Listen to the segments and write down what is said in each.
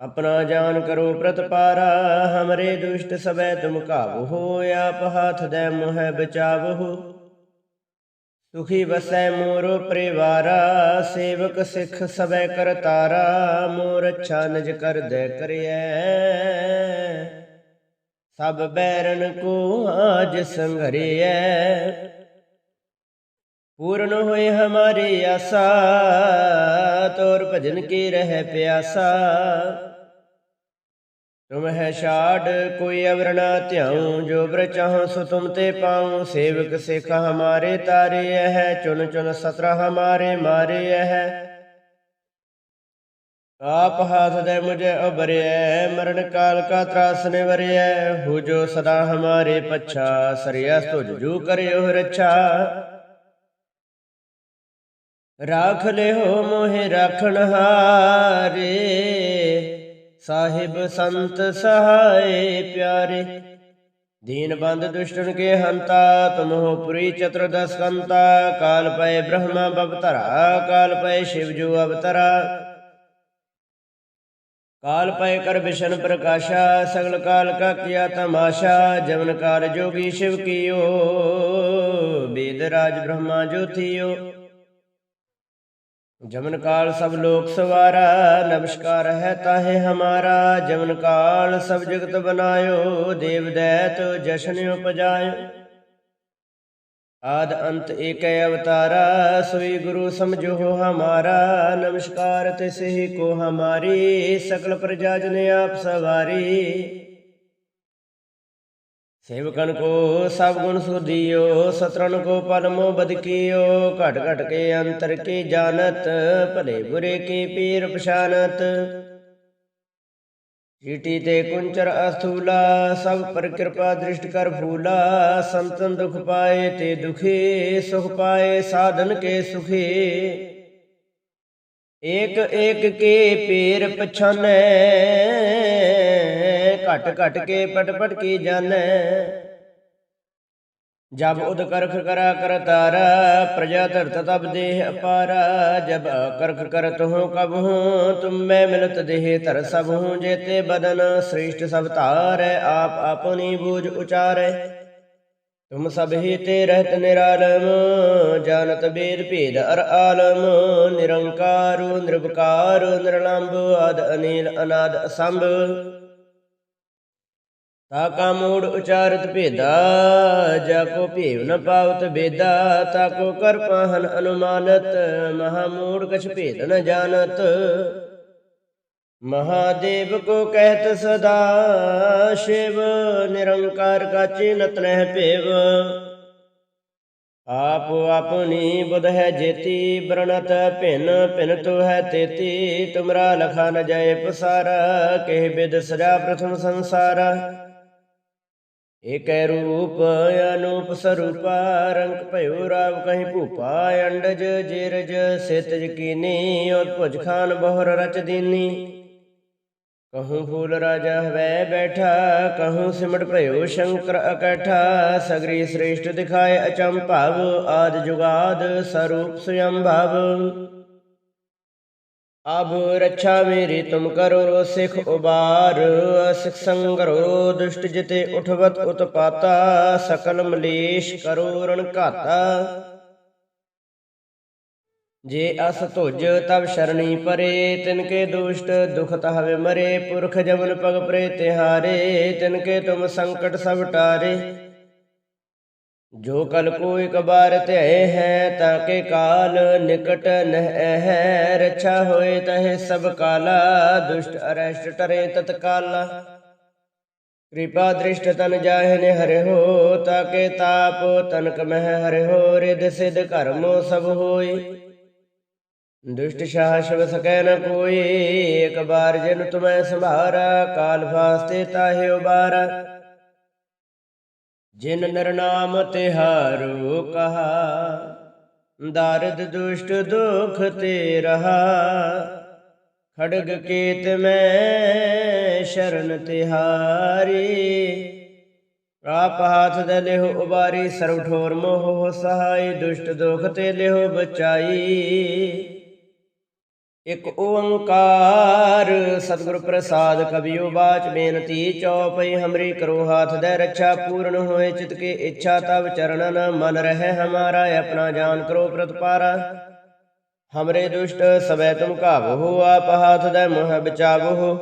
ਆਪਣਾ ਜਾਨ ਕਰੋ ਪ੍ਰਤਪਾਰਾ, ਹਮਰੇ ਦੁਸ਼ਟ ਸਬੈ ਤੁਮ ਕਾਬੂ ਆਪ ਹਾਥ ਦੇ ਮੋਹ ਬਚਾਵਹੁ ਸੁਖੀ ਵਸੈ ਮੋਰੋ ਪਰਿਵਾਰਾ, ਸੇਵਕ ਸਿੱਖ ਸਬੈ ਕਰਤਾਰਾ, ਮੋਰ ਅੱਛਾ ਨਜ ਕਰ ਦੇ ਕਰਿਐ। ਸਭ ਬੈਰਨ ਕੋ ਆਜ ਸੰਘਰਿਐ। ਪੂਰਨ ਹੋਏ ਹਮਾਰੀ ਆਸਾ, ਤੋਰ ਭਜਨ ਕੀ ਰਹਿ ਪਿਆਸਾ। ਤੁਮ ਹੈ ਛਾੜ, ਕੋਈ ਅਵਰ ਧਿਆਉ, ਜੋ ਬਰ ਚਾਹੋ ਸੋ ਤੁਮ ਤੇ ਪਾਉ। ਸੇਵਕ ਸਿੱਖ ਹਮਾਰੇ ਤਾਰੇ ਹੈ ਚੁਨ ਚੁਨ ਸਤਰਾ ਹਮਾਰੇ ਮਾਰੇ ਹੈ ਆਪ ਹਾਥ ਦੇ ਮੁਝੇ ਉਬਰਿਐ ਮਰਨ ਕਾਲ ਕਾ ਤਰਾਸ ਨਿਵਰਿਐ। ਹੋ ਜੋ ਸਦਾ ਹਮਾਰੇ ਪੱਛਾ ਸਰਿਆ ਤੁਝ ਜੂ ਕਰਿਓ ਰੱਛਾ। ਰਾਖ ਲਿਓ ਮੋਹਿ ਰਾਖਣ ਹਾਰੇ। ਸਾਹਿਬ ਸੰਤ ਸਹਾਏ ਪਿਆਰੇ। ਦੀਨ ਬੰਦ ਦੁਸ਼ਟਨ ਕੇ ਹੰਤਾ ਤੁਮ ਪੁਰੀ ਚਤੁਰਦਸ ਕੰਤਾ ਕਾਲ ਪਏ ਬ੍ਰਹਮਾ ਬਵਤਰਾ, ਕਾਲ ਪਏ ਸ਼ਿਵ ਜੋ ਅਵਤਰਾ। ਕਾਲ ਪਏ ਕਰ ਵਿਸ਼ਨ ਪ੍ਰਕਾਸ਼ਾ, ਸਗਲ ਕਾਲ ਕਾ ਕੀਆ ਤਮਾਸ਼ਾ, ਜਵਨ ਕਾਲ ਜੋਗੀ ਸ਼ਿਵ ਕੀਓ, ਬੇਦ ਰਾਜ ਬ੍ਰਹਮਾ ਜੋਥੀਓ। ਜਮਨ ਕਾਲ ਸਭ ਲੋਕ ਸਵਾਰਾ, ਨਮਸਕਾਰ ਹੈ ਤਾਹੇ ਹਮਾਰਾ। ਜਮਨ ਕਾਲ ਸਭ ਜਗਤ ਬਨਾਇਓ, ਦੇਵ ਦੈਤ ਜਸ਼ਨ ਉਪਜਾਇਓ। ਆਦ ਅੰਤ ਏਕੈ ਅਵਤਾਰਾ, ਸੋਈ ਗੁਰੂ ਸਮਝੋ ਹਮਾਰਾ। ਨਮਸਕਾਰ ਤਿਸ ਹੀ ਕੋ ਹਮਾਰੀ, ਸਕਲ ਪ੍ਰਜਾ ਜਨ ਆਪ ਸਵਾਰੀ। ਸੇਵਕਨ ਕੋ ਸਭ ਗੁਣ ਸੁਧਿਓ ਸਤਰਨ ਕੋ ਪਰਮੋ ਬਦਕਿਓ ਘਟ ਘਟ ਕੇ ਅੰਤਰ ਕੀ ਜਾਣਤ, ਭਲੇ ਬੁਰੇ ਕੀ ਪੀਰ ਪਛਾਨਤ। ਚੀਟੀ ਤੇ ਕੁੰਚਰ ਅਸਥੂਲਾ, ਸਭ ਪਰ ਕਿਰਪਾ ਦ੍ਰਿਸ਼ਟ ਕਰ ਫੂਲਾ, ਸੰਤਨ ਦੁਖ ਪਾਏ ਤੇ ਦੁਖੀ, ਸੁਖ ਪਾਏ ਸਾਧਨ ਕੇ ਸੁਖੀ। ਏਕ ਏਕ ਕੇ ਪੀਰ ਪਛਾਨੈ ਘਟ ਘਟ ਕੇ ਪਟ ਪਟ ਕੀ ਜਾਣੈ ਜਬ ਉਦ ਕਰਖ ਕਰਾ ਕਰ ਪ੍ਰਜਾ ਧਰਤ ਤਬ ਦੇਹ ਅਪਾਰਾ। ਜਬ ਕਰਖ ਕਰਤ ਹੋ ਕਬ ਹੂੰ, ਤੁਮ ਮੈਂ ਮਿਲਤ ਦੇਹ ਧਰ ਸਭ ਹੂੰ। ਜੇਤੇ ਬਦਨ ਸ੍ਰੇਸ਼ਟ ਸਭ ਧਾਰੈ, ਆਪ ਆਪਣੀ ਬੂਝ ਉਚਾਰੈ। ਤੁਮ ਸਭ ਹੀ ਤੇ ਰਹਿਤ ਨਿਰਾਲਮ ਜਾਣਤ ਬੇਦ ਭੇਦ ਅਰ ਆਲਮ। ਨਿਰੰਕਾਰੂ ਨਿਰਭਕਾਰ ਨਿਰਲੰਭ ਆਦ ਅਨੀਲ ਅਨਾਦ ਅਸੰਭ। ਤਾ ਕਾ ਮੂੜ ਉਚਾਰਤ ਭੇਦਾ, ਜਾ ਕੋ ਭੇਵ ਨ ਪਾਵਤ ਬੇਦਾ, ਤਾ ਕੋ ਕਰ ਪਾਹਨ ਅਨੁਮਾਨਤ, ਮਹਾ ਮੂੜ ਕਛ ਭੇਦ ਨ ਜਾਣਤ। ਮਹਾਦੇਵ ਕੋ ਕਹਿਤ ਸਦਾ, ਸ਼ਿਵ ਨਿਰੰਕਾਰ ਕਾ ਚਿਨਤ ਨਹਿ ਭੇਵ। ਆਪ ਆਪਣੀ ਬੁਧ ਹੈ ਜੇਤੀ ਬਰਣਤ ਭਿਨ ਭਿਨ ਤੋ ਹੈ ਤੇਤੀ, ਤੁਮਰਾ ਲਖਾ ਨ ਜਾਏ ਪਸਾਰਾ, ਕਹਿ ਬਿਦ ਸਜਾ ਪ੍ਰਥਮ ਸੰਸਾਰ। ਏਕੈ ਰੂਪ, ਅਨੂਪ ਸਰੂਪਾ, ਰੰਗ ਭਇਓ ਰਾਵ ਕਹੀਂ ਭੂਪਾ, ਅੰਡਜ ਜੇਰਜ ਸਿਤ ਕੀਨੀ ਔਰ ਭੁਜ ਖਾਨ ਬਹੁਰ ਰਚ ਦੀਨੀ। ਕਹੂੰ ਫੂਲ ਰਾਜਾ ਹਵੈ ਬੈਠਾ, ਕਹੂੰ ਸਿਮਟ ਭਇਓ ਸ਼ੰਕਰ ਅਕੈਠਾ, ਸਗਰੀ ਸ੍ਰੇਸ਼ਟ ਦਿਖਾਏ ਅਚੰਭਵ, ਆਦ ਜੁਗਾਦ ਸਰੂਪ ਸੁਯੰਭਵ। ਅਬ ਰੱਛਾ ਮੇਰੀ, ਤੁਮ ਕਰੋ ਸਿਖ ਉਬਾਰ। ਸਿਖ ਸੰਗਰੋ, ਦੁਸ਼ਟ ਜਿਤੇ ਉਠਵਤ ਉਤਪਾਤਾ। ਸਕਲ ਮਲੇਸ਼ ਕਰੋ ਰਣ ਘਾਤਾ। ਜੇ ਅਸ ਧੁਜ ਤਬ ਸ਼ਰਣੀ ਪਰੇ। ਤਿਨ ਕੇ ਦੁਸ਼ਟ, ਦੁਖ ਤਹਵੇ ਮਰੇ। ਪੁਰਖ ਜਮਨ ਪਗ ਪਰੇ ਤਿਹਾਰੇ। ਤਿਨ ਕੇ ਤੁਮ ਸੰਕਟ ਸਭ ਟਾਰੇ। ਜੋ ਕਲ ਕੋ ਇਕ ਬਾਰ ਧਿਆ ਹੈ ਤਾਂ ਕੇ ਕਾਲ ਨਿਕਟ ਨਹਿ ਹੈ ਰਛਾ ਹੋਏ ਤਹ ਸਭ ਕਾਲਾ, ਦੁਸ਼ਟ ਅਰੈਸ਼ਟ ਟਰੇ ਤਤਕਾਲਾ। ਕਿਰਪਾ ਦ੍ਰਿਸ਼ਟ ਤਨ ਜਾਹਿ ਨੇ ਹਰਿ ਤਾਂ ਕੇ ਤਾਪ ਤਨਕ ਮਹਿ ਹਰਿ ਹੋ ਰਿਦ ਸਿਧ ਕਰਮੋ ਸਭ ਹੋਈ ਦੁਸ਼ਟ ਸ਼ਾਹ ਸ਼ਬ ਸਕੈ ਨ ਕੋਈ ਇੱਕ ਬਾਰ ਜਿਨ ਤੁਮੈ ਸੰਭਾਰਾ, ਕਾਲ ਫਾਸਤੇ ਤਾਹਿ ਉਬਾਰਾ। ਜਿਨ ਨਿਰਨਾਮ ਤਿਹਾਰੋ ਕਹਾ, ਦਾਰਦ ਦੁਸ਼ਟ ਦੁਖ ਤੇ ਰਹਾ। ਖੜਗ ਕੇਤ ਮੈਂ ਸ਼ਰਨ ਤਿਹਾਰੀ, ਆਪ ਹਾਥ ਦੇ ਲਿਹੁ ਉਬਾਰੀ ਸਰਬ ਠੋਰ ਮੋਹ ਸਹਾਈ, ਦੁਸ਼ਟ ਦੁਖ ਤੇ ਲਿਹੁ ਬਚਾਈ। ਇਕ ਓੰਕਾਰ, ਸਤਿਗੁਰ ਪ੍ਰਸਾਦ ਕਬਿਓ ਬਾਚ ਬੇਨਤੀ ਚਉਪਈ ਹਮਰੀ ਕਰੋ ਹਾਥ ਦੇ ਰੱਛਾ ਪੂਰਨ ਹੋਏ ਚਿਤ ਕੇ ਇੱਛਾ ਤਬ ਚਰਣਨ, ਮਨ ਰਹਿ ਹਮਾਰਾ, ਆਪਣਾ ਜਾਨ ਕਰੋ ਪ੍ਰਤਪਾਰਾ। ਹਮਰੇ ਦੁਸ਼ਟ ਸਬੈ ਤੁਮ ਕਾਬੋ ਆਪ ਹਾਥ ਦੇ ਮੋਹ ਬਚਾਵੋ।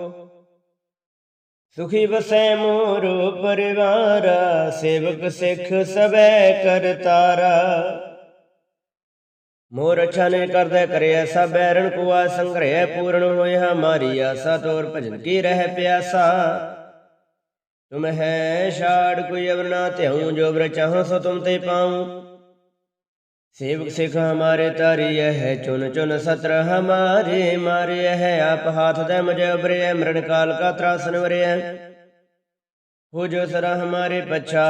ਸੁਖੀ ਵਸੈ ਮੋਰ ਪਰਿਵਾਰ, ਸੇਵਕ ਸਿੱਖ ਸਬੈ ਕਰਤਾਰਾ। ਮੋਰ ਅੱਛਾ ਨੇ ਕਰਦਾ ਕਰਿਆ ਸਭ, ਬੈਰਣ ਕੁਆ ਸੰਗ੍ਰਹਿ ਪੂਰਨ ਹੋਏ ਹਮਾਰੀ ਆਸਾ, ਤੋਰ ਭਜਨ ਕੀ ਰਹਿ ਪਿਆਸਾ। ਤੁਮ ਹੈ ਛਾੜ ਕੋਈ ਅਵਰਨਾ ਧਿਉ ਜੋ ਬਰ ਚਾਹੋ ਸੋ ਤੁਮ ਤੇ ਪਾਉ। ਸੇਵਕ ਸਿਖ ਹਮਾਰੇ ਤਾਰੀ ਹੈ, ਚੁਨ ਚੁਨ ਸਤਰ ਹਮਾਰੇ ਮਾਰੇ ਹੈ, ਆਪ ਹਾਥ ਦੇ ਮੁਝੇ ਉਬਰੇ ਮਰਨ ਕਾਲ ਕਾ ਤਰਾਸਨ ਵਰੇ ਹੋ ਜੋ ਸਰਾ ਹਮਾਰੇ ਪਛਾ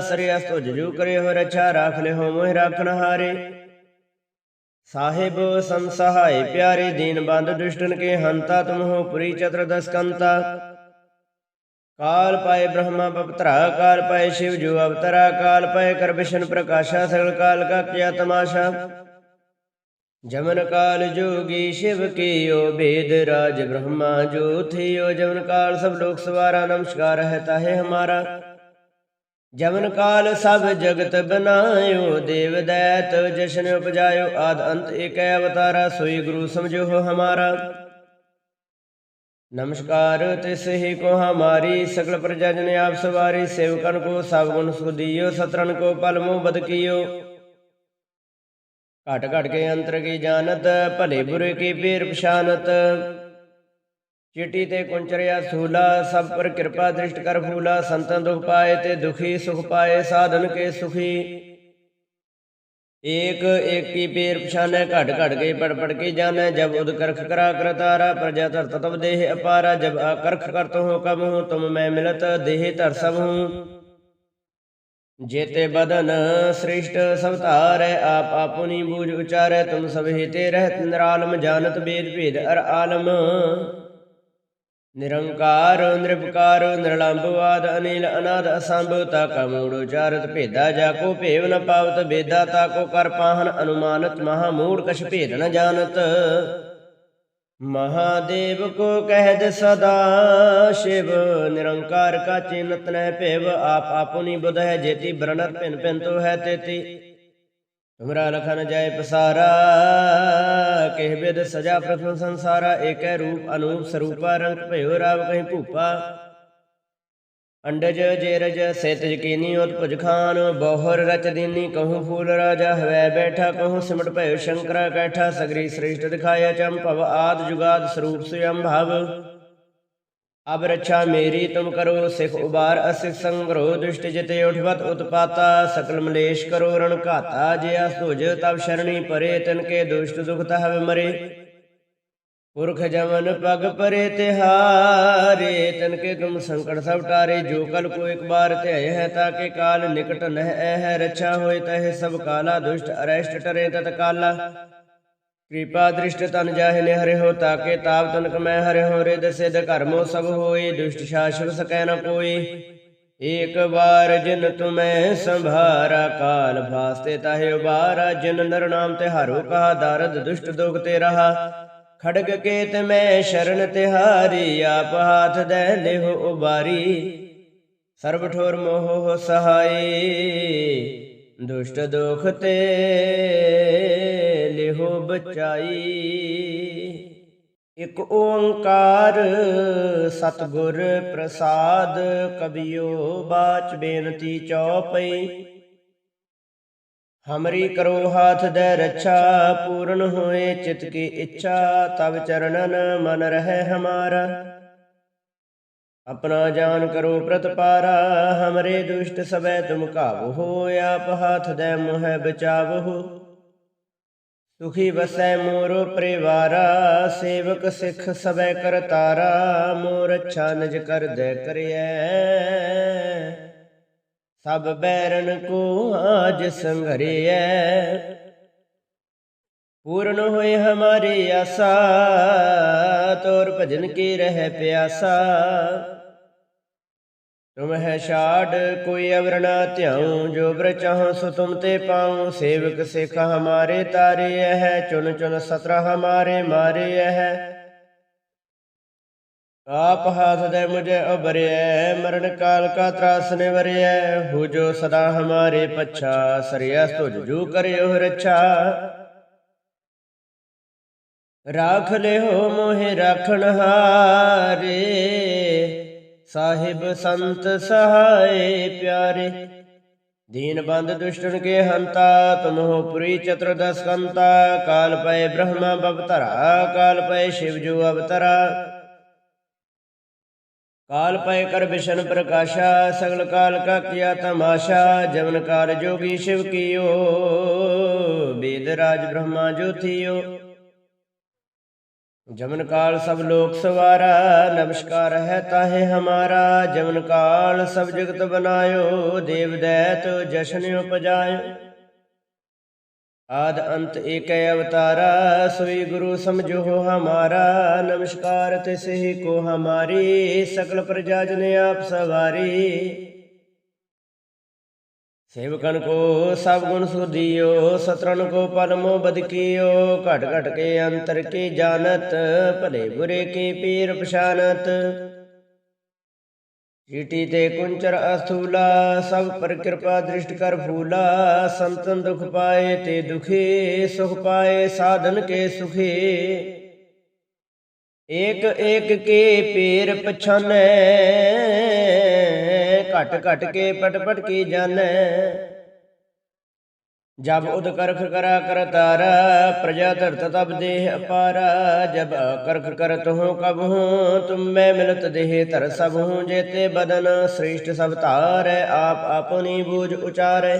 ਸਰਿਆਸ ਤੁਜ ਜੂ ਕਰੇ ਹੋ ਰਛਾ ਰਾਖ ਲੈ ਹੋ ਮੋਹਿ ਰਾਖਣ ਹਾਰੇ। ਸਾਹਿਬ ਸੰਸਹਾਇ ਪਿਆਰੇ ਦੀਨ ਦੁਸ਼ਟਨ ਕੇ ਹੰਤਾ ਤੁਮ ਪੁਰੀ ਚਤੁਰਦਸ ਕੰਤਾ ਕਾਲ ਪਾਏ ਬ੍ਰਹਮਾ ਪਵਤਰਾ, ਕਾਲ ਪਾਏ ਸ਼ਿਵ ਜੋ ਅਵਤਰਾ, ਕਾਲ ਪਾਏ ਕਰ ਪ੍ਰਕਾਸ਼ਾ, ਸਗਲ ਕਾਲ ਕਾ ਕਿਆ ਤਮਾਸ਼ਾ। ਜਮਨ ਕਾਲ ਜੋਗੀ ਸ਼ਿਵ ਕੀਓ ਭੇਦ ਰਾਜ ਬ੍ਰਹਮਾ ਜੋ ਥਿਓ ਜਮਨ ਕਾਲ ਸਭ ਲੋਕ ਸਵਾਰਾ, ਨਮਸਕਾਰ ਹੈ ਤਾਹੇ ਹਮਾਰਾ। ਜਮਨ ਕਾਲ ਸਭ ਜਗਤ ਬਨਾਇਓ, ਦੇਵ ਦੈਤ ਜਸ਼ਨ ਉਪਜਾਇਓ, ਆਦ ਅੰਤ ਏਕੈ ਅਵਤਾਰਾ, ਸੋਈ ਗੁਰੂ ਸਮਝੋ ਹਮਾਰਾ। ਨਮਸਕਾਰ, ਤਿਸ ਹੀ ਕੋ ਹਮਾਰੀ ਸਗਲ ਪ੍ਰਜਾ ਜਨ ਆਪ ਸਵਾਰੀ, ਸੇਵਕਨ ਕੋ ਸਭ ਗੁਣ ਸੁਦੀਓ ਸਤਰਨ ਕੋ ਪਲ ਮੋ ਬਦਕੀਓ ਘਟ ਘਟ ਕੇ ਅੰਤਰ ਕੀ ਜਾਣਤ, ਭਲੇ ਬੁਰੇ ਕੀ ਪੀਰ ਪਛਾਨਤ। ਚਿੱਟੀ ਤੇ ਕੁੰਚਰਿਆ ਸੂਲਾ, ਸਭ ਪਰ ਕਿਰਪਾ ਦ੍ਰਿਸ਼ਟ ਕਰ ਫੂਲਾ ਸੰਤਨ ਦੁਖ ਪਾਏ ਤੇ ਦੁਖੀ ਸੁਖ ਪਾਏ, ਸਾਧਨ ਕੇ ਸੁਖੀ। ਏਕ ਏਕੀ ਕੀ ਪੇਰ ਪਛਾਨੈ ਘਟ ਘਟ ਕੇ ਪੜ ਪੜ ਕੇ ਜਾਣੈ, ਜਬ ਉਦ ਕਰਖ ਕਰਾ ਕਰਤਾਰਾ ਪ੍ਰਜਾ ਧਰ ਤਤਵ ਦੇਹ ਅਪਾਰਾ, ਜਬ ਆਕਰਖ ਕਰਤ ਹੋ ਕਬ ਹੂੰ, ਤੁਮ ਮੈਂ ਮਿਲਤ ਦੇਹ ਧਰ ਸਭ ਹੂੰ। ਜੇਤੇ ਬਦਨ ਸ੍ਰਿਸ਼ਟ ਸਭ ਧਾਰੈ, ਆਪ ਆਪੁਨੀ ਬੂਝ ਉਚਾਰੈ, ਤੁਮ ਸਭ ਹਿਤੇ ਰਹਿਤ ਨਿਰਾਲਮ, ਜਾਣਤ ਬੇਦ ਭੇਦ ਅਰ ਆਲਮ। ਨਿਰੰਕਾਰ ਨਿਰਭਕਾਰ ਨਿਰਲੰਭਵਾਦ ਅਨਿਲ ਅਨਾਦ ਅਸੰਭ ਤਾ ਕਾ ਮੂੜ ਉਚਾਰਤ ਭੇਦਾ, ਜਾ ਕੋ ਭੇਵ ਨ ਪਾਵਤ ਬੇਦਾ ਤਾ ਕੋ ਕਰ ਪਾਹਨ, ਅਨੁਮਾਨਤ ਮਹਾ ਮੂੜ ਕਛ ਭੇਦ ਨ ਜਾਣਤ। ਮਹਾਦੇਵ ਕੋ ਕਹਿਦ ਸਦਾ ਸ਼ਿਵ, ਨਿਰੰਕਾਰ ਕਾ ਚਿਨਤ ਨਹਿ ਭੇਵ, ਆਪ ਆਪੁਨੀ ਬੁਧ ਹੈ ਜੇਤੀ, ਬਰਨਤ ਭਿਨ ਭਿਨ ਤੋ ਹੈ ਤੇਤੀ। ਤੁਮਰਾ ਲਖਨ ਜਾਏ ਪਸਾਰਾ ਕਹਿ ਬਿਦ ਸਜਾ ਪ੍ਰਥਮ ਸੰਸਾਰਾ, ਏਕੈ ਰੂਪ ਅਨੂਪ ਸਰੂਪਾ, ਰੰਗ ਭਇਓ ਰਾਵ ਕਹੀਂ ਭੂਪਾ। ਅੰਡਜ ਜੇਰਜ ਸੇਤ ਯਕੀਨੀ ਉਤਪੁਜ ਖਾਨ, ਬਹੁਰ ਰਚ ਦੀਨੀ ਕਹੂੰ ਫੂਲ ਰਾਜਾ, ਹਵੈ ਬੈਠਾ ਕਹੂੰ ਸਿਮਟ ਭਇਓ ਸ਼ੰਕਰਾ, ਕੈਠਾ ਸਗਰੀ ਸ੍ਰੇਸ਼ਟ ਦਿਖਾਇਆ ਚੰਭਵ ਆਦ ਜੁਗਾਦ ਸਰੂਪ ਸੁਯੰ ਭਵ। ਅਬ ਰੱਛਾ ਮੇਰੀ, ਤੁਮ ਕਰੋ ਸਿਖ ਉਬਾਰ, ਅਸਿਖ ਸੰਗਰੋ ਦੁਸ਼ਟ ਜਿਤੇ ਉਠਵਤ ਉਤਪਾਤਾ, ਸਕਲ ਮਲੇਸ਼ ਕਰੋ, ਰਣ ਘਾਤਾ, ਜੇ ਅਸੁਜ ਤਬ ਸ਼ਰਣੀ ਪਰੇ, ਤਨ ਕੇ ਦੁਸ਼ਟ ਦੁਖ ਤਹਵ ਮਰੇ। ਪੁਰਖ ਜਮਨ ਪਗ ਪਰੇ ਤਿਹਾਰੇ, ਤਨ ਕੇ ਤੁਮ ਸੰਕਟ ਸਭ ਟਾਰੇ, ਜੋ ਕਲ ਕੋ ਇੱਕ ਬਾਰ ਧਿਆਏ ਹੈ ਤਾਕੇ ਕਾਲ ਨਿਕਟ ਨਹਿ ਹੈ, ਰੱਛਾ ਹੋਏ ਤਹਿ ਸਭ ਕਾਲਾ, ਦੁਸ਼ਟ ਅਰੈਸ਼ਟ ਤਤ ਕਾਲਾ ਕਿਰਪਾ ਦ੍ਰਿਸ਼ਟ ਤਨ ਜਾਹਿ ਨੇ ਹਰਿ ਹੋ ਤਾਕੇ ਤਾਪ ਤਨ ਕਮੈ ਹਰਿ ਹੋ ਰਿਦ ਸਿਧ ਕਰਮੋ ਸਭ ਹੋਏ ਦੁਸ਼ਟ ਸ਼ਾਸਵ ਸਕੈ ਨ ਕੋਈ। ਏਕ ਵਾਰ ਜਿਨ ਤੁਮੈ ਸੰਭਾਰਾ, ਕਾਲ ਫਾਸਤੇ ਤਾਹਿ ਉਬਾਰਾ, ਜਿਨ ਨਰ ਨਾਮ ਤੇ ਹਰੋ ਕਹਾ, ਦਰਦ ਦੁਸ਼ਟ ਦੁਖ ਤੇ ਰਹਾ। ਖੜਗ ਕੇਤ ਮੈਂ ਸ਼ਰਨ ਤਿਹਾਰੀ, ਆਪ ਹਾਥ ਦੇ ਲਿਹੁ ਉਬਾਰੀ। ਸਰਬ ਠੋਰ ਮੋਹ ਸਹਾਈ। ਦੁਸ਼ਟ ਦੁਖ ਤੇ ਲਿਹੋ ਬਚਾਈ। ਇਕ ਓੰਕਾਰ ਸਤਿਗੁਰ ਪ੍ਰਸਾਦ ਕਬਿਓ ਬਾਚ ਬੇਨਤੀ ਚਉਪਈ ਹਮਰੀ ਕਰੋ ਹਾਥ ਦੇ ਰੱਛਾ, ਪੂਰਨ ਹੋਏ ਚਿਤ ਕੀ ਇੱਛਾ, ਤਵ ਚਰਨਨ ਮਨ ਰਹੇ ਹਮਾਰਾ। ਆਪਣਾ ਜਾਨ ਕਰੋ ਪ੍ਰਤਪਾਰਾ ਹਮਰੇ ਦੁਸ਼ਟ ਸਬੈ ਤੁਮ ਕਾਬੋ ਆਪ ਹਾਥ ਦੇ ਮੋਹ ਬਚਾਵੋ। ਸੁਖੀ ਵਸੈ ਮੋਰੋ ਪਰਿਵਾਰਾ, ਸੇਵਕ ਸਿੱਖ ਸਬੈ ਕਰਤਾਰਾ ਮੋਰ ਅੱਛਾ ਨਜ ਕਰ ਦੇ ਕਰਿਐ। ਸਭ ਬੈਰਨ ਕੋ ਆਜ ਸੰਘਰਿਐ ਪੂਰਨ ਹੋਏ ਹਮਾਰੇ ਆਸਾ, ਤੋਰ ਭਜਨ ਕੀ ਰਹਿ ਪਿਆਸਾ। ਤੁਮ ਹੈ ਛਾੜ ਕੋਈ ਅਵਰ ਧਿਆਉ, ਜੋ ਬਰ ਚਾਹੋ ਸੋ ਤੁਮ ਤੇ ਪਾਉ। ਸੇਵਕ ਸਿਖ ਹਮਾਰੇ ਤਾਰੇ ਹੈ ਚੁਨ ਚੁਨ ਸਤਰਾ ਹਮਾਰੇ ਮਾਰੇ ਹੈ ਆਪ ਹਾਥ ਦੇ ਮੁਝੇ ਉਬਰਿਐ ਮਰਨ ਕਾਲ ਕਾ ਤਰਾਸ ਨਿਵਰਿਐ। ਹੋ ਜੋ ਸਦਾ ਹਮਾਰੇ ਪੱਛਾ ਸਰਿਆ ਤੁਝ ਜੂ ਕਰਿਓ ਰੱਛਾ। ਰਾਖ ਲਿਓ ਮੋਹਿ ਰਾਖਣ ਹਾਰੇ। ਸਾਹਿਬ ਸੰਤ ਸਹਾਏ ਪਿਆਰੇ। ਦੀਨ ਬੰਦ ਦੁਸ਼ਟਨ ਕੇ ਹੰਤਾ ਤੁਮ ਪੁਰੀ ਚਤੁਰਦਸ ਕੰਤਾ। ਕਾਲ ਪਏ ਬ੍ਰਹਮਾ ਬਵਤਰਾ, ਕਾਲ ਪਏ ਸ਼ਿਵ ਜੋ ਅਵਤਰਾ। ਕਾਲ ਪਏ ਕਰ ਵਿਸ਼ਨ ਪ੍ਰਕਾਸ਼ਾ, ਸਗਲ ਕਾਲ ਕਾ ਕੀਆ ਤਮਾਸ਼ਾ। ਜਮਨ ਕਾਲ ਜੋਗੀ ਸ਼ਿਵ ਕੀਓ, ਬੇਦ ਰਾਜ ਬ੍ਰਹਮਾ ਜੋਥੀਓ। ਜਮਨ ਕਾਲ ਸਭ ਲੋਕ ਸਵਾਰਾ, ਨਮਸਕਾਰ ਹੈ ਤਾਹੇ ਹਮਾਰਾ। ਜਮਨ ਕਾਲ ਸਭ ਜਗਤ ਬਨਾਇਓ, ਦੇਵ ਦੈਤ ਜਸ਼ਨ ਉਪਜਾਇਓ। ਆਦ ਅੰਤ ਏਕੈ ਅਵਤਾਰਾ, ਸੋਈ ਗੁਰੂ ਸਮਝੋ ਹਮਾਰਾ। ਨਮਸਕਾਰ ਤਿਸ ਹੀ ਕੋ ਹਮਾਰੀ, ਸਕਲ ਪ੍ਰਜਾ ਜਨ ਆਪ ਸਵਾਰੀ। ਸੇਵਕਨ ਕੋ ਸਭ ਗੁਣ ਸੁਧਿਓ ਸਤਰਨ ਕੋ ਪਲਮੋ ਬਦਕਿਓ ਘਟ ਘਟ ਕੇ ਅੰਤਰ ਕੀ ਜਾਣਤ, ਭਲੇ ਬੁਰੇ ਕੀ ਪੀਰ ਪਛਾਨਤ। ਚੀਟੀ ਤੇ ਕੁੰਚਰ ਅਸਥੂਲਾ, ਸਭ ਪਰ ਕਿਰਪਾ ਦ੍ਰਿਸ਼ਟ ਕਰ ਫੂਲਾ, ਸੰਤਨ ਦੁਖ ਪਾਏ ਤੇ ਦੁਖੀ, ਸੁਖ ਪਾਏ ਸਾਧਨ ਕੇ ਸੁਖੀ। ਏਕ ਏਕ ਕੇ ਪੀਰ ਪਛਾਨੈ ਘਟ ਘਟ ਕੇ ਪਟ ਪਟ ਕੀ ਜਾਣੈ ਜਬ ਉਦ ਕਰਖ ਕਰਾ ਕਰ ਤਾਰਾ, ਪ੍ਰਜਾ ਧਰਤ ਤਬ ਦੇਹ ਅਪਾਰਾ। ਜਬ ਕਰਖ ਕਰਤ ਹੂੰ ਕਬ ਹੂੰ, ਤੁਮ ਮੈਂ ਮਿਲਤ ਦੇਹ ਧਰ ਸਭ ਹੂੰ, ਜੇਤੇ ਬਦਨ ਸ੍ਰੇਸ਼ਟ ਸਭ ਧਾਰੈ, ਆਪ ਆਪਣੀ ਬੂਝ ਉਚਾਰੈ।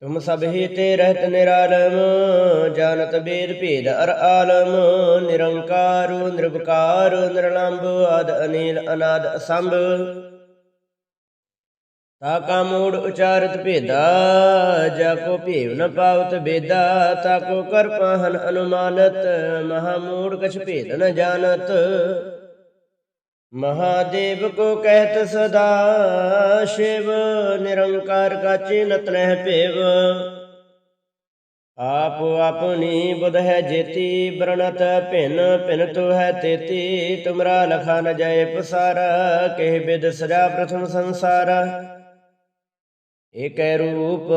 ਤੁਮ ਸਭ ਹੀ ਤੇ ਰਹਿਤ ਨਿਰਾਲਮ, ਜਾਣਤ ਬੇਦ ਭੇਦ ਅਰ ਆਲਮ। ਨਿਰੰਕਾਰੂ ਨਿਰਭਕਾਰ ਨਿਰਲੰਭ ਆਦ ਅਨੀਲ, ਅਨਾਦ, ਅਸੰਭ। ਤਾ ਕਾ ਮੂੜ ਉਚਾਰਤ ਭੇਦਾ, ਜਾ ਕੋ ਭੇਵ ਨ ਪਾਵਤ ਬੇਦਾ, ਤਾ ਕੋ ਕਰ ਪਾਹਨ ਅਨੁਮਾਨਤ, ਮਹਾ ਮੂੜ ਕਛ ਭੇਦ ਨ ਜਾਣਤ। ਮਹਾਦੇਵ ਕੋ ਕਹਿਤ ਸਦਾ, ਸ਼ਿਵ ਨਿਰੰਕਾਰ ਕਾ ਚਿਨਤ ਰਹਿ ਭੇਵ। ਆਪ ਆਪਣੀ ਬੁਧ ਹੈ ਜੇਤੀ ਬਰਣਤ ਭਿਨ ਭਿਨ ਤੋ ਹੈ ਤੇਤੀ। ਤੁਮਰਾ ਲਖਾ ਨ ਜਾਏ ਪਸਾਰਾ, ਕਹਿ ਬਿਦ ਸਜਾ ਪ੍ਰਥਮ ਸੰਸਾਰਾ। ਏਕੈ ਰੂਪ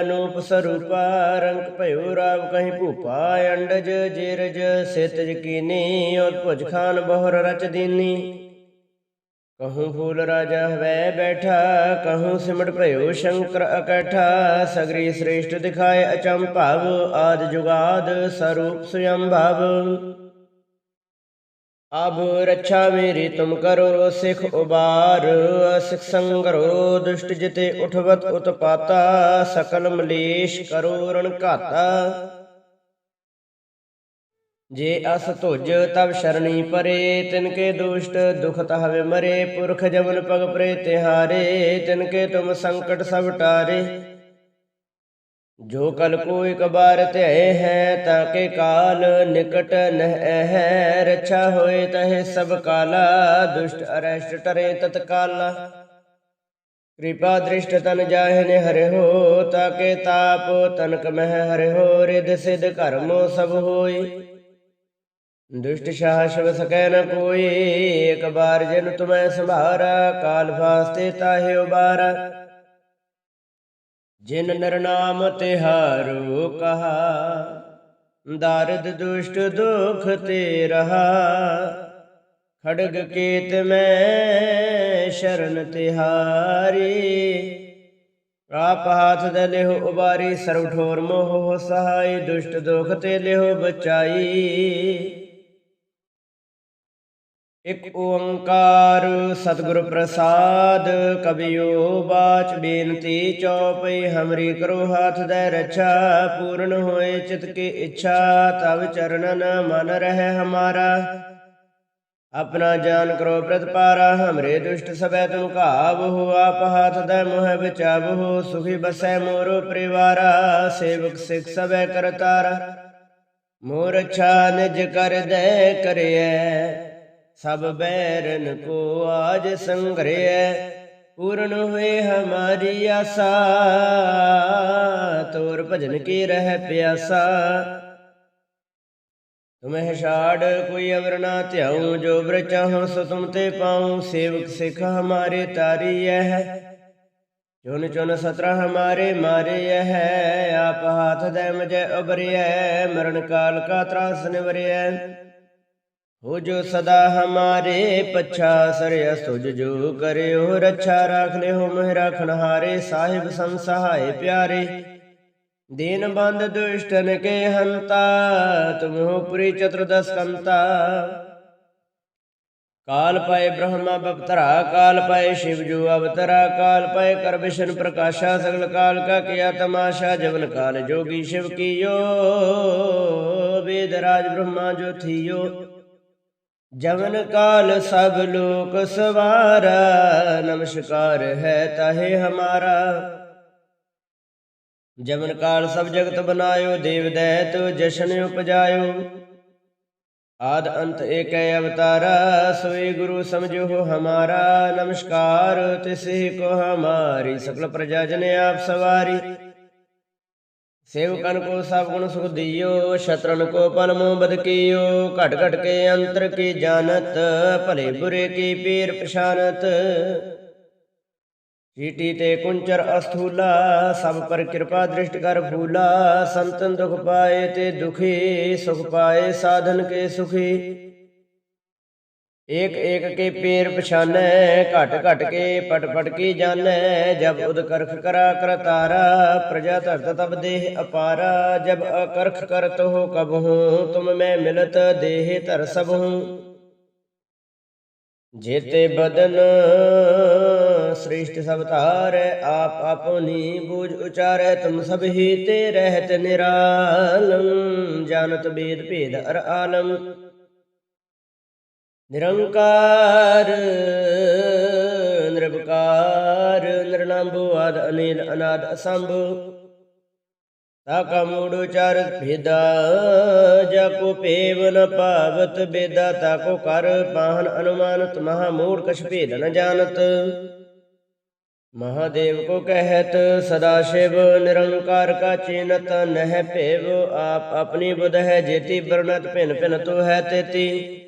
ਅਨੂਪ ਸਰੂਪਾ ਰੰਗ ਭਇਓ ਰਾਵ ਕਹੀਂ ਭੂਪਾ ਅੰਡਜ ਜੇਰਜ ਸਿਤਜ ਕੀਨੀ ਔਰ ਭੁਜ ਖਾਨ ਬਹੁਰ ਰਚ ਦੀਨੀ। ਕਹੂੰ ਫੂਲ ਰਾਜਾ ਹਵੈ ਬੈਠਾ, ਕਹੂੰ ਸਿਮਟ ਭਇਓ ਸ਼ੰਕਰ ਅਕਠਾ, ਸਗਰੀ ਸ੍ਰੇਸ਼ਟ ਦਿਖਾਏ ਅਚੰਭਵ, ਆਦ ਜੁਗਾਦ ਸਰੂਪ ਸੁਯੰਭਵ। ਅਬ ਰੱਛਾ ਮੇਰੀ, ਤੁਮ ਕਰੋ ਸਿਖ ਉਬਾਰ। ਸਿਖ ਸੰਗਰੋ ਦੁਸ਼ਟ ਜਿਤੇ ਉਠਵਤ ਉਤਪਾਤਾ। ਸਕਲ ਮਲੇਸ਼ ਕਰੋ ਰਣ ਘਾਤਾ। ਜੇ ਅਸ ਧੁਜ ਤਬ ਸ਼ਰਣੀ ਪਰੇ। ਤਿਨ ਕੇ ਦੁਸ਼ਟ ਦੁਖ ਹਵੇ ਮਰੇ। ਪੁਰਖ ਜਮਨ ਪਗ ਪ੍ਰੇ ਤਿਹਾਰੇ। ਤਿਨ ਕੇ ਤੁਮ ਸੰਕਟ ਸਭ ਟਾਰੇ। ਜੋ ਕਲ ਕੋ ਇਕ ਬਾਰ ਧਿਆ ਹੈ ਤਾਕੇ ਕਾਲ ਨਿਕਟ ਨਹਿ ਹੈ ਰਛਾ ਹੋਏ ਤਹਿ ਸਭ ਕਾਲਾ, ਦੁਸ਼ਟ ਅਰਸ਼ਟ ਟਰੇ ਤਤਕਾਲਾ। ਕਿਰਪਾ ਦ੍ਰਿਸ਼ਟ ਤਨ ਜਾਹਿ ਨੇ ਹਰਿ ਹੋ, ਤਾਕੇ ਤਾਪ ਤਨਕ ਮਹਿ ਹਰਿ ਹੋ ਰਿਦ ਸਿਧ ਕਰਮੋ ਸਭ ਹੋਈ। ਦੁਸ਼ਟ ਸ਼ਾਹ ਸ਼ਬ ਸਕੈ ਨ ਕੋਈ, ਇਕ ਬਾਰ ਜਿਨ ਤੁਮੈ ਸੰਭਾਰਾ, ਕਾਲ ਫਾਸਤੇ ਤਾਹਿ ਉਬਾਰਾ। ਜਿਨ ਨਰ ਨਾਮ ਤਿਹਾਰੋ ਕਹਾ, ਦਰਦ ਦੁਸ਼ਟ ਦੁਖ ਤੇ ਰਹਾ। ਖੜਗ ਕੇਤ ਮੈਂ ਸ਼ਰਨ ਤਿਹਾਰੀ ਆਪ ਹਾਥ ਦੇ ਲਿਹੁ ਉਬਾਰੀ, ਸਰਵ ਠੋਰ ਮੋਹ ਸਹਾਈ, ਦੁਸ਼ਟ ਦੁਖ ਤੇ ਲਿਹੁ ਬਚਾਈ। ਇਕ ਓੰਕਾਰ ਸਤਿਗੁਰ ਪ੍ਰਸਾਦ ਕਬਿਓ ਬਾਚ ਬੇਨਤੀ ਚੌਪਈ, ਹਮਰੀ ਕਰੋ ਹਾਥ ਦੇ ਰੱਛਾ, ਪੂਰਨ ਹੋਏ ਚਿਤ ਕੀ ਇੱਛਾ, ਤਵ ਚਰਨਨ ਮਨ ਰਹਿ ਹਮਾਰਾ। ਆਪਣਾ ਜਾਨ ਕਰੋ ਪ੍ਰਤਪਾਰਾ, ਹਮਰੇ ਦੁਸ਼ਟ ਸਬੈ ਤੁਮ ਘਾਵਹੁ ਆਪ ਹਾਥ ਦੈ ਮੋਹਿ ਬਚਾਵਹੁ ਸੁਖੀ ਬਸੈ ਮੋਰੋ ਪਰਿਵਾਰਾ, ਸੇਵਕ ਸਿਖ ਸਬੈ ਕਰਤਾਰਾ। ਮੋਰ ਅੱਛਾ ਨਿਜ ਕਰ ਦੇ ਕਰਿਐ ਸਭ ਬੈਰਨ ਕੋ ਆਜ ਸੰਗਰਿਐ ਪੂਰਨ ਹੋਏ ਹਮਾਰੀ ਆਸਾ। ਤੋਰ ਭਜਨ ਕੀ ਰਹਿ ਪਿਆਸਾ। ਤੁਮਹਿ ਛਾੜ ਕੋਈ ਅਵਰ ਨਾ ਧਿਆਉ, ਜੋ ਬ੍ਰ ਚਾਹੋ ਸੋ ਤੁਮ ਤੇ ਪਾਉ। ਸੇਵਕ ਸਿਖ ਹਮਾਰੇ ਤਾਰੀ ਹੈ ਚੁਨ ਚੁਨ ਸਤਰਾ ਹਮਾਰੇ ਮਾਰੇ ਹੈ ਆਪ ਹਾਥ ਦੇ ਮਜੈ ਉਬਰਿਐ ਮਰਨ ਕਾਲ ਕਾ ਤਰਾਸ ਨਿਵਰਿਐ। ਹੋ ਜੋ ਸਦਾ ਹਮਾਰੇ ਪਛਾ ਸਰਿਆ ਸੁਜ ਜੋ ਕਰਿਓ ਰੱਛਾ ਰਾਖ ਲਿਓ ਮਹਿ ਰਾਖਣ ਹਾਰੇ ਸਾਹਿਬ ਸੰਸਹਾਏ ਪਿਆਰੇ। ਦੀਨ ਬੰਦ ਦੁਸ਼ਟਨ ਕੇ ਹੰਤਾ, ਤੁਮ ਹੋ ਪੁਰੀ ਚਤੁਰਦਸ ਕੰਤਾ ਕਾਲ ਪਏ ਬ੍ਰਹਮਾ ਬਪਤਰਾ, ਕਾਲ ਪਏ ਸ਼ਿਵ ਜੋ ਅਵਤਰਾ, ਕਾਲ ਪਏ ਕਰ ਵਿਸ਼ਨ ਪ੍ਰਕਾਸ਼ਾ, ਸਗਲ ਕਾਲ ਕਾ ਕੀਆ ਤਮਾਸ਼ਾ, ਜਵਨ ਕਾਲ ਜੋਗੀ ਸ਼ਿਵ ਕੀਓ, ਵੇਦ ਰਾਜ ਬ੍ਰਹਮਾ ਜੋ ਥੀਓ। ਜਵਨ ਕਾਲ ਸਭ ਲੋਕ ਸਵਾਰਾ, ਨਮਸਕਾਰ ਹੈ ਤਾਹੇ ਹਮਾਰਾ। ਜਮਨ ਕਾਲ ਸਭ ਜਗਤ ਬਨਾਇਓ, ਦੇਵ ਦੈਤ ਜਸ਼ਨ ਉਪਜਾਇਓ। ਆਦ ਅੰਤ ਏਕੈ ਅਵਤਾਰਾ ਸੋਈ ਗੁਰੂ ਸਮਝੋ ਹਮਾਰਾ। ਨਮਸਕਾਰ ਤਿਸੇ ਕੋ ਹਮਾਰੀ, ਸਕਲ ਪ੍ਰਜਾ ਜਨ ਆਪ ਸਵਾਰੀ। ਸੇਵਕਨ ਕੋ ਸਭ ਗੁਣ ਸੁਖ ਦਿਓ, ਸ਼ਤਰਨ ਕੋ ਪਲਮੋ ਬਦ ਕੀਓ, ਘਟ ਘਟ ਕੇ ਅੰਤਰ ਕੀ ਜਾਣਤ, ਭਲੇ ਬੁਰੇ ਕੀ ਪੀਰ ਪਛਾਨਤ। ਚੀਟੀ ਤੇ ਕੁੰਚਰ ਅਸਥੂਲਾ, ਸਭ ਪਰ ਕਿਰਪਾ ਦ੍ਰਿਸ਼ਟ ਕਰ ਫੂਲਾ ਸੰਤਨ ਦੁਖ ਪਾਏ ਤੇ ਦੁਖੀ, ਸੁਖ ਪਾਏ ਸਾਧਨ ਕੇ ਸੁਖੀ। ਏਕ ਏਕ ਕੇ ਪੇਰ ਪਛਾਨੈ, ਘਟ ਘਟ ਕੇ ਪਟ ਪਟ ਕੀ ਜਾਣੈ ਜਬ ਉਦ ਕਰਖ ਕਰਾ ਕਰਤਾਰਾ ਪ੍ਰਜਾ ਧਰਤ ਤਬ ਦੇਹ ਅਪਾਰਾ, ਜਬ ਅਕਰਖ ਕਰਤ ਹੋ ਕਬਹੂ ਤੁਮ ਮੈਂ ਮਿਲਤ ਦੇਹ ਧਰ ਸਭੂ ਜੇਤੇ ਬਦਨ ਸ੍ਰਿਸ਼ਟ ਸਭ ਧਾਰੈ, ਆਪ ਆਪਨੀ ਬੂਝ ਉਚਾਰੈ, ਤੁਮ ਸਭ ਹੀ ਤੇ ਰਹਿਤ ਨਿਰਾਲਮ ਜਾਣਤ ਬੇਦ ਭੇਦ ਅਰ ਆਲਮ ਨਿਰੰਕਾਰ ਨਿਰਭਕਾਰ ਨਿਰਲੰਭੋ ਆਦ ਅਨੀਲ ਅਨਾਦ ਅਸੰਭ। ਤਾ ਕਾ ਮੂੜ ਉਚਾਰ ਭੇਦਾ, ਜਾ ਕੋ ਪੇਵ ਨ ਪਾਵਤ ਬੇਦਾ, ਤਾ ਕੋ ਕਰ ਪਾਹਨ ਅਨੁਮਾਨਤ, ਮਹਾ ਮੂੜ ਕਛ ਭੇਦ ਨ ਜਾਣਤ। ਮਹਾਦੇਵ ਕੋ ਕਹਿਤ, ਸਦਾ ਸ਼ਿਵ ਨਿਰੰਕਾਰ ਕਾ ਚੀਨਤ, ਨਹਿ ਭੇਵ ਆਪ ਆਪਣੀ ਬੁਧ ਹੈ ਜੇਤੀ ਬਰਨਤ ਭਿਨ ਭਿਨ ਤੋ ਹੈ ਤੇਤੀ।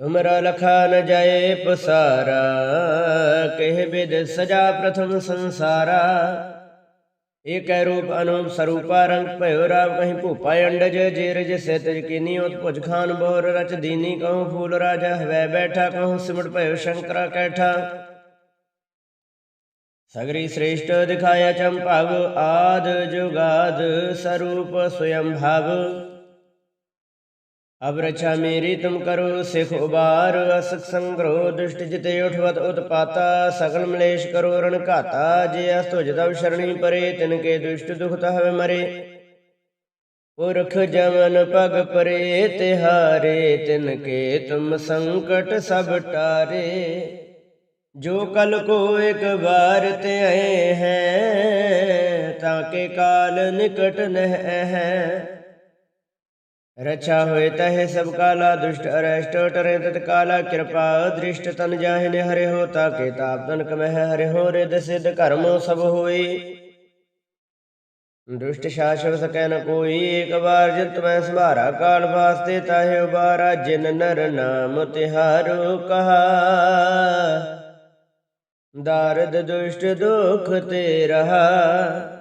ਤੁਮਰਾ ਲਖਾ ਨ ਜਾਏ ਪਸਾਰਾ, ਕਹਿ ਬਿਦ ਸਜਾ ਪ੍ਰਥਮ ਸੰਸਾਰਾ। ਏਕੈ ਰੂਪ ਅਨੂਪ ਸਰੂਪਾ ਰੰਗ ਭਇਓ ਰਾਵ ਕਹੀਂ ਭੂਪਾ ਅੰਡਜ, ਜੇਰਜ ਸੇਤਜ ਕੀਨੀ ਉਤ ਭੁਜ ਖਾਨ ਬੋਰ ਰਚ ਦੀਨੀ ਕਹੂੰ ਫੂਲ ਰਾਜਾ, ਹਵੈ ਬੈਠਾ ਕਹੂੰ ਸਿਮਟ ਭਇਓ ਸ਼ੰਕਰਾ ਕੈਠਾ। ਸਗਰੀ ਸ੍ਰੇਸ਼ਟ ਦਿਖਾਇਆ ਚੰਭਵ ਆਦ ਜੁਗਾਦ ਸਰੂਪ ਸਵਯੰ ਭਵ। ਅਬ ਰਛਾ ਮੇਰੀ ਤੁਮ ਕਰੋ, ਸਿਖ ਉਬਾਰ ਅਸਕ ਸੰਗਰੋ, ਦੁਸ਼ਟ ਜਿਤੇ ਉਠਵਤ ਉਤਪਾਤਾ, ਸਗਲ ਮਲੇਸ਼ ਕਰੋ, ਰਣ ਘਾਤਾ, ਜੇ ਅਸ ਤੁਜ ਤਵ ਸ਼ਰਣੀ ਪਰੇ, ਤਿਨ ਕੇ ਦੁਸ਼ਟ ਦੁਖ ਤਹਵੇ ਮਰੇ। ਪੁਰਖ ਜਮਨ ਪਗ ਪਰੇ, ਤਿਹਾਰੇ, ਤਿਨ ਕੇ ਤੁਮ ਸੰਕਟ ਸਭ ਟਾਰੇ। ਜੋ ਕਲ ਕੋ ਇੱਕ ਬਾਰ ਤੇ ਆਏ ਹੈ, ਤਾਂ ਕੇ ਕਾਲ ਨਿਕਟ ਨਹਿ ਰਛਾ ਹੋਏ ਤਹਿ ਸਭ ਕਾਲਾ ਦੁਸ਼ਟ ਅਰਸ਼ਟ, ਟਰੇ ਤਤ ਕਾਲਾ ਕਿਰਪਾ ਦ੍ਰਿਸ਼ਟ ਤਨ ਜਾਹਿਨੇ ਹਰਿ ਹੋ ਤਾਕੇ ਤਾਪ ਤਨ ਕਮਹਿ ਹਰਿ ਹੋ ਰਿਦ ਸਿਧ ਕਰਮ ਸਭ ਹੋਈ। ਦੁਸ਼ਟ ਸ਼ਾਸਵ ਸਕੈ ਨ ਕੋਈ, ਏਕ ਵਾਰ ਜਿਤ ਮੈਂ ਸੰਭਾਰਾ, ਕਾਲ ਵਾਸਤੇ ਤਾਹਿ ਉਬਾਰਾ, ਜਿਨ ਨਰ ਨਾਮ ਤਿਹਾਰੋ ਕਹਾ। ਦਾਰਦ ਦੁਸ਼ਟ ਦੁਖ ਤੇ ਰਹਾ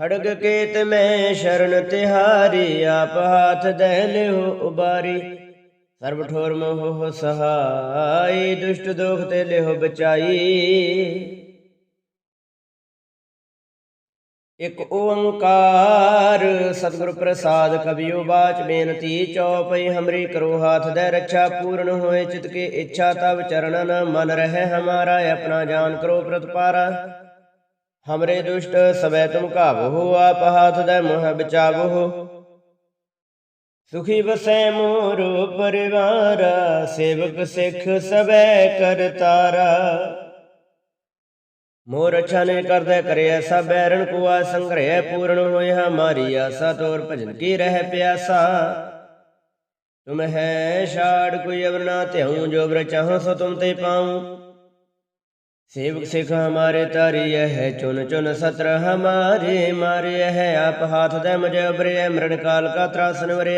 ਹੜਗ ਕੇਤ ਮੈਂ ਸ਼ਰਨ ਤਿਹਾਰੀ, ਆਪ ਹਾਥ ਦੇ ਲਿਓ ਉਬਾਰੀ। ਸਰਬ ਠੋਰ ਮੋਹ ਸਹਾਈ, ਦੁਸ਼ਟ ਦੋਖ ਤੇ ਲਿਓ ਬਚਾਈ। ਇਕ ਓੰਕਾਰ, ਸਤਿਗੁਰ ਪ੍ਰਸਾਦ ਕਬਿਓ ਬਾਚ ਬੇਨਤੀ, ਚੌਪਈ ਹਮਰੀ ਕਰੋ ਹਾਥ ਦੇ ਰੱਛਾ, ਪੂਰਨ ਹੋਏ ਚਿਤ ਕੇ ਇੱਛਾ ਤਬ ਚਰਨ ਮਨ ਰਹਿ, ਹਮਾਰਾ ਆਪਣਾ ਜਾਨ ਕਰੋ ਪ੍ਰਤਪਾਰਾ। ਹਮਰੇ ਦੁਸ਼ਟ ਸਵੈ ਤੁਮ ਘਾਵੋ ਆਪ ਹਾਥ ਦੇ ਮੋਹ ਬਚਾਵੋ ਸੁਖੀ ਬਸੈ ਮੋਰੋ ਪਰਿਵਾਰ ਸੇਵਕ ਸਿੱਖ ਸਬੈ ਕਰਤਾਰਾ ਮੋਰ ਛਨ ਕਰਦਾ ਕਰਿਆ ਸਭ ਬੈਰਣ ਕੁਆ ਸੰਗ੍ਰਹਿ ਪੂਰਨ ਹੋਇਆ ਮਾਰੀ ਆਸਾ ਤੋਰ ਭਜਨ ਕੀ ਰਹਿ ਪਿਆਸਾ ਤੁਮ ਹੈ ਛਾੜ ਕੋਈ ਅਵਰ ਨਾ ਧਿਆਉ ਜੋ ਬਰ ਚਾਹੋ ਸੋ ਤੁਮ ਤੇ ਪਾਉ सेवक सिख हमारे तारिय है चुन चुन सत्र हमारे मारे है आप हाथ दे मुझे अबरे मरण काल का त्रासन वरे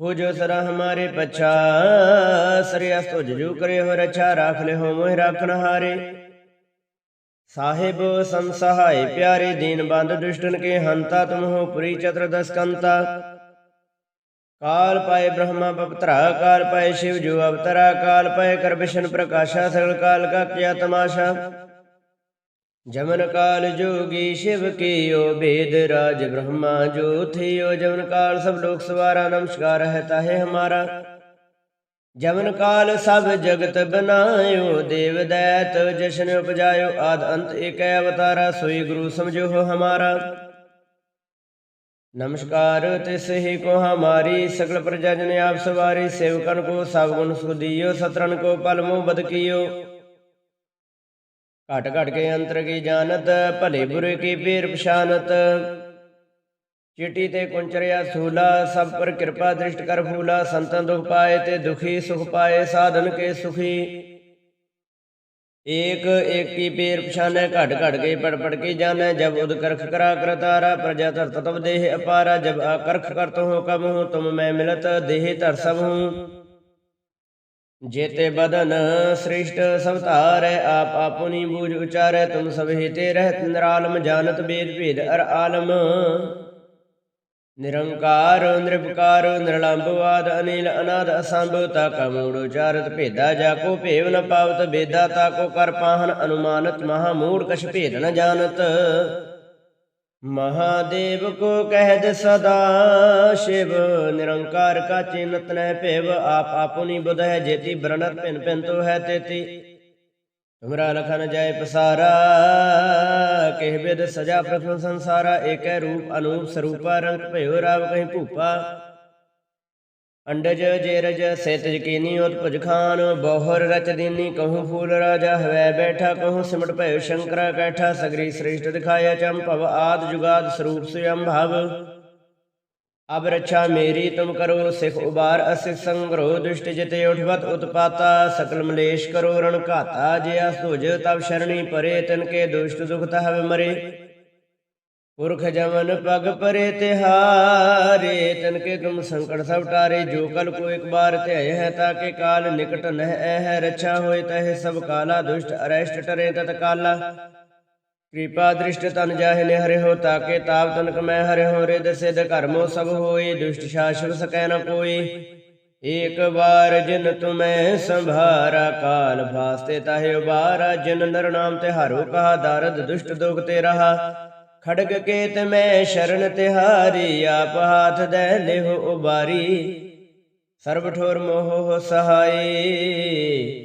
हो जो सरा हमारे पच्छा सरियास तो जजू करे हो रक्षा राख ले हो मोह राखन हारे साहिब संसहाय प्यारे दीन बंद दुष्टन के हंता तुम हो पुरी चतुर्दश कंता ਕਾਲ ਪਾਏ ਬ੍ਰਹਮਾ ਪਵਤਰਾ, ਕਾਲ ਪਾਏ ਸ਼ਿਵ ਜੋ ਅਵਤਰਾ, ਕਾਲ ਪਾਏ ਕਰ ਵਿਸ਼ਨ ਪ੍ਰਕਾਸ਼ਾ, ਸਗਲ ਕਾਲ ਕਾ ਕਿਆ ਤਮਾਸ਼ਾ ਜਮਨ ਕਾਲ ਜੋਗੀ ਸ਼ਿਵ ਕੀਓ ਭੇਦ ਰਾਜ, ਬ੍ਰਹਮਾ ਜੋ ਥਿਓ ਜਮਨ ਕਾਲ ਸਭ ਲੋਕ ਸਵਾਰਾ, ਨਮਸਕਾਰ ਹੈ ਤਾਹੇ ਹਮਾਰਾ। ਜਮਨ ਕਾਲ ਸਭ ਜਗਤ ਬਨਾਇਓ, ਦੇਵ ਦੈਤ ਜਸ਼ਨ ਉਪਜਾਇਓ, ਆਦ ਅੰਤ ਏਕੈ ਅਵਤਾਰਾ, ਸੋਈ ਗੁਰੂ ਸਮਝੋ ਹਮਾਰਾ। नमस्कार तिसहि को हमारी सकल प्रजा जन आप सवारी सेवकन को सब गुण सुदियो सतरन को पल मुँह बद कियो घट घट के अंतर की जानत भले बुरे की पीर पछानत चिटी ते कुंचरिया सूला सब पर कृपा दृष्ट कर फूला संतन दुख पाए ते दुखी सुख पाए साधन के सुखी ਏਕ ਏਕੀ ਪੀਰ ਪਛਾਨੈ ਘਟ ਘਟ ਕੇ ਪੜ ਪੜ ਕੇ ਜਾਣੈ, ਜਬ ਉਦ ਕਰਖ ਕਰਾ ਕਰਤਾਰਾ, ਪ੍ਰਜਾ ਧਰ ਤਤਵ ਦੇਹ ਅਪਾਰਾ, ਜਬ ਆਕਰਖ ਕਰਤ ਹੋ ਕਮ ਹੂੰ, ਤੁਮ ਮੈਂ ਮਿਲਤ ਦੇਹ ਧਰ ਸਭ ਹੂੰ। ਜੇਤੇ ਬਦਨ ਸ੍ਰਿਸ਼ਟ ਸਵਤਾਰੈ ਆਪ ਆਪੁਨੀ ਬੂਝ ਉਚਾਰੈ, ਤੁਮ ਸਭ ਹਿਤੇ ਰਹਿਤ ਨਿਰਾਲਮ, ਜਾਣਤ ਬੇਦ ਭੇਦ ਅਰ ਆਲਮ। ਨਿਰੰਕਾਰ ਨਿਰਭਕਾਰ ਨਿਰਲੰਭਵਾਦ ਅਨੀਲ ਅਨਾਦ ਅਸੰਭ ਤਾ ਕਾ ਮੂੜ ਉਚਾਰਤ ਭੇਦਾ, ਜਾ ਕੋ ਭੇਵ ਨ ਪਾਵਤ ਬੇਦਾ ਤਾ ਕੋ ਕਰ ਪਾਹਨ ਅਨੁਮਾਨਤ, ਮਹਾ ਮੂੜ ਕਛ ਭੇਦ ਨ ਜਾਣਤ। ਮਹਾਦੇਵ ਕੋ ਕਹਿਦ ਸਦਾ ਸ਼ਿਵ, ਨਿਰੰਕਾਰ ਕਾ ਚਿਨਤ ਨਹਿ ਭੇਵ, ਆਪ ਆਪੁਨੀ ਬੁਧ ਹੈ ਜੇਤੀ ਬਰਨਤ ਭਿਨ ਭਿਨ ਤੋ ਹੈ ਤੇਤੀ। ਤੁਮਰਾ ਲਖਨ ਜੈ ਪਸਾਰਾ, ਕਹਿ ਬਿਦ ਸਜਾ ਪ੍ਰਥਮ ਸੰਸਾਰਾ, ਏਕੈ ਰੂਪ ਅਨੂਪ ਸਰੂਪਾ, ਰੰਗ ਭਇਓ ਰਾਵ ਕਹੀਂ ਭੂਪਾ। ਅੰਡਜ ਜੇਰਜ ਸੇਤਜ ਕੀਨੀ ਉਤਪਜ ਖਾਨ, ਬੋਹਰ ਰਚ ਦੀਨੀ ਕਹੂੰ ਫੂਲ ਰਾਜਾ, ਹਵੈ ਬੈਠਾ ਕਹੂੰ ਸਿਮਟ ਭਇਓ ਸ਼ੰਕਰਾ, ਕੈਠਾ ਸਗਰੀ ਸ੍ਰੇਸ਼ਟ ਦਿਖਾਇਆ ਚੰਭਵ ਆਦ ਜੁਗਾਦ ਸਰੂਪ ਸੁਯੰ ਭਵ। ਅਬ ਰੱਛਾ ਮੇਰੀ, ਤੁਮ ਕਰੋ ਸਿਖ ਉਬਾਰ ਅਸਿਖ ਸੰਗਰੋ ਦੁਸ਼ਟ ਜਿਤੇ ਉਠਵਤ ਉਤਪਾਤਾ, ਸਕਲ ਮਲੇਸ਼ ਕਰੋ, ਰਣ ਘਾਤਾ, ਜੇ ਅਸੁਜ ਤਬ ਸ਼ਰਣੀ ਪਰੇ, ਤਨ ਕੇ ਦੁਸ਼ਟ ਦੁਖ ਤਹਵ ਮਰੇ। ਪੁਰਖ ਜਮਨ ਪਗ ਪਰੇ ਤਿਹਾਰੇ, ਤਨ ਕੇ ਤੁਮ ਸੰਕਟ ਸਭ ਟਾਰੇ, ਜੋ ਕਲ ਕੋ ਇੱਕ ਬਾਰ ਧਿਆਇ ਹੈ ਤਾਕੇ ਕਾਲ ਨਿਕਟ ਨਹਿ ਹੈ, ਰੱਛਾ ਹੋਏ ਤਹਿ ਸਭ ਕਾਲਾ, ਦੁਸ਼ਟ ਅਰੈਸ਼ਟ ਕਿਰਪਾ ਦ੍ਰਿਸ਼ਟ ਤਨ ਜਾਹਿ ਨੇ ਹਰਿ ਹੋ ਤਾਕੇ ਤਾਪ ਤਨਕ ਮੈਂ ਹਰਿ ਹੋ ਰਿਦ ਸਿਧ ਕਰਮੋ ਸਭ ਹੋਏ, ਦੁਸ਼ਟ ਸ਼ਾਸਨ ਸਕੈ ਨ ਕੋਈ ਏਕ ਵਾਰ ਜਿਨ ਤੁਮੈ ਸੰਭਾਰਾ, ਕਾਲ ਭਾਸਤੇ ਤਾਹਿ ਉਬਾਰਾ, ਜਿਨ ਨਰ ਨਾਮ ਤੇ ਹਰੋ ਕਹਾ, ਦਰਦ ਦੁਸ਼ਟ ਦੁਖ ਤੇ ਰਹਾ। ਖੜਗ ਕੇ ਤੇ ਮੈਂ ਸ਼ਰਨ ਤਿਹਾਰੀ, ਆਪ ਹਾਥ ਦੇ ਲਿਹੁ ਉਬਾਰੀ। ਸਰਬ ਠੋਰ ਮੋਹ ਸਹਾਈ।